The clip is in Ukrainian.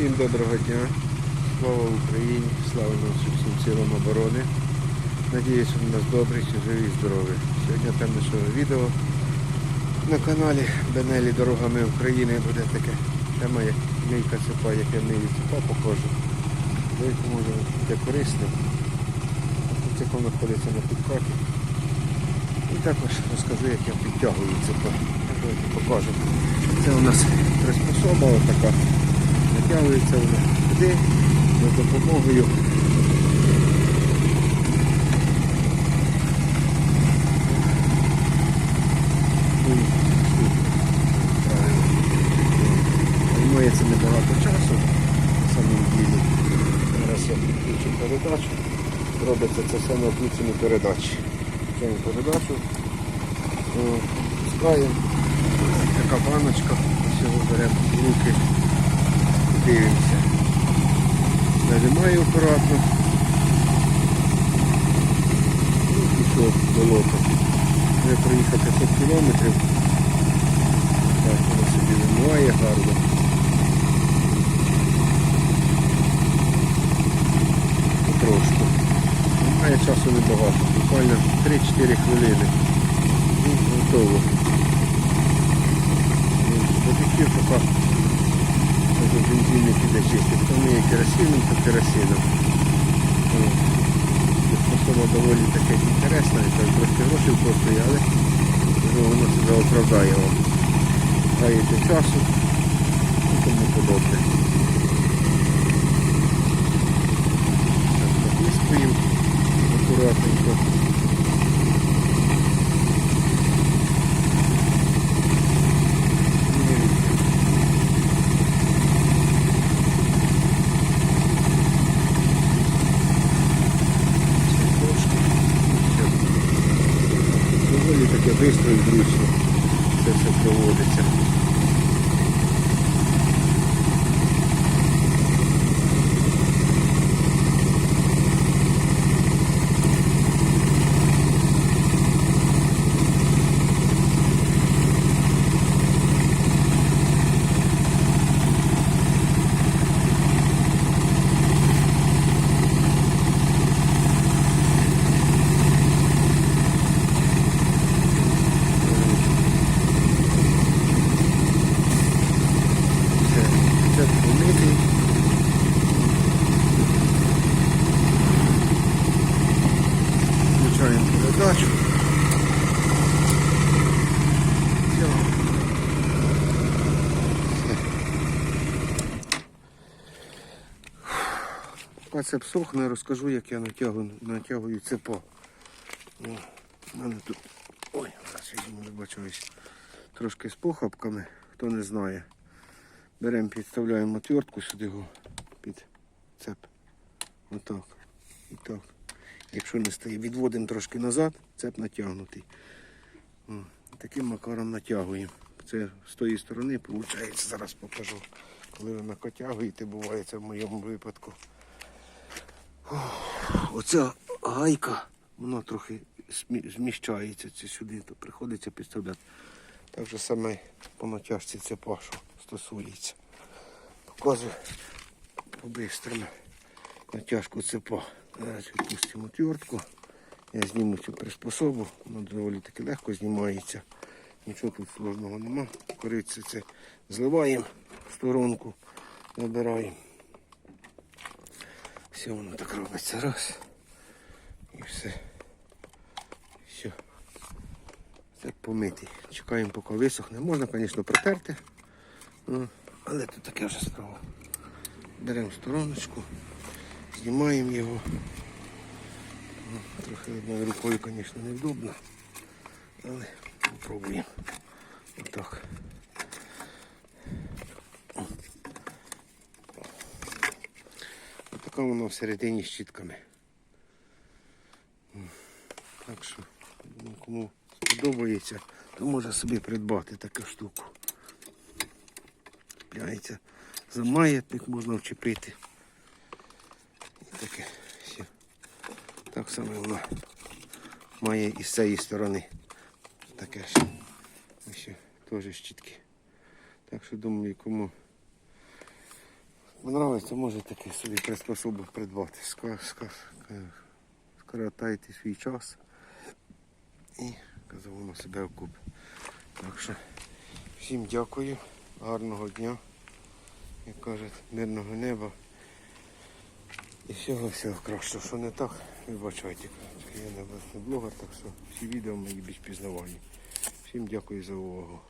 Всім доброго дня. Слава Україні, слава нашим всім силам оборони. Надіюсь, ви у нас добрі, що живі і здорові. Сьогодні темне що відео на каналі Бенелі Дорогами України буде таке тема, як мийка цепа, як я мию цепа покажу. Деяко може буде корисно. Цепа знаходиться на підкаті. І також розкажу, як я підтягую цепа. Покажу. Це у нас приспособа така. Натягується вона туди за допомогою. Ну, правильно. Займає небагато часу на самому ділі. Зараз я підключу передачу. Робиться це все на включеній передачі. Включаємо передачу, пускаємо. Така баночка, всього беремо в руки, Нажимаю акуратно. І пішов болото. Вже проїхав 500 кілометрів. Так, воно собі вимиває гарно. Потрошку. Має часу небагато, буквально 3-4 хвилини. І готово. Детектив поки може керосином, по керосином. Особа доволі таке інтересна, і так трошки грошей коштує, але воно себе оправдає вам. Гаєте часу і тому подобне. Так, потискуємо акуратненько. Доволі друзі, це все проводиться. Поки це псохне, розкажу, як я натягую, натягую цепо. О, мене тут. Ой, зараз візьму, не бачу ось трошки з похапками, хто не знає. Беремо, підставляємо отвертку сюди під цеп. Отак. І так. Якщо не стає, відводимо трошки назад, цеп натягнутий. О, таким макаром натягуємо. Це з тої сторони, виходить, зараз покажу. Коли ви накотягуєте, буває це в моєму випадку. Оця гайка, вона трохи зміщається це сюди, то приходиться підставляти. Так же саме по натяжці це пашу стосується. Показую по-бистрому натяжку цепа. Зараз відпустимо отвертку. Я зніму цю приспособу, вона доволі таки легко знімається. Нічого тут сложного нема. Корицю це зливаємо в сторонку, набираємо. Все воно так робиться. Раз. Все. Все. Це помитий. Чекаємо, поки висохне. Можна, звісно, протерти. Ну, але тут таке вже справа. Беремо стороночку, знімаємо його. Ну, Трохи одною рукою, звісно, невдобно. Але спробуємо. Отак. Отака воно всередині з щітками. Так що, ну, кому сподобається, то може собі придбати таку штуку. Пляється за маятник можна вчепити. І таке все. Так само воно має і з цієї сторони. Таке ж. Ось теж щітки. Так що думаю, кому Подобається, може таке собі приспособу придбати. Скоротайте свій час і казав, себе окуп. Так що всім дякую, гарного дня, як кажуть, мирного неба. І всього всього кращого, що не так, вибачайте. Я не блогер, так що всі відео мої більш пізнавані. Всім дякую за увагу.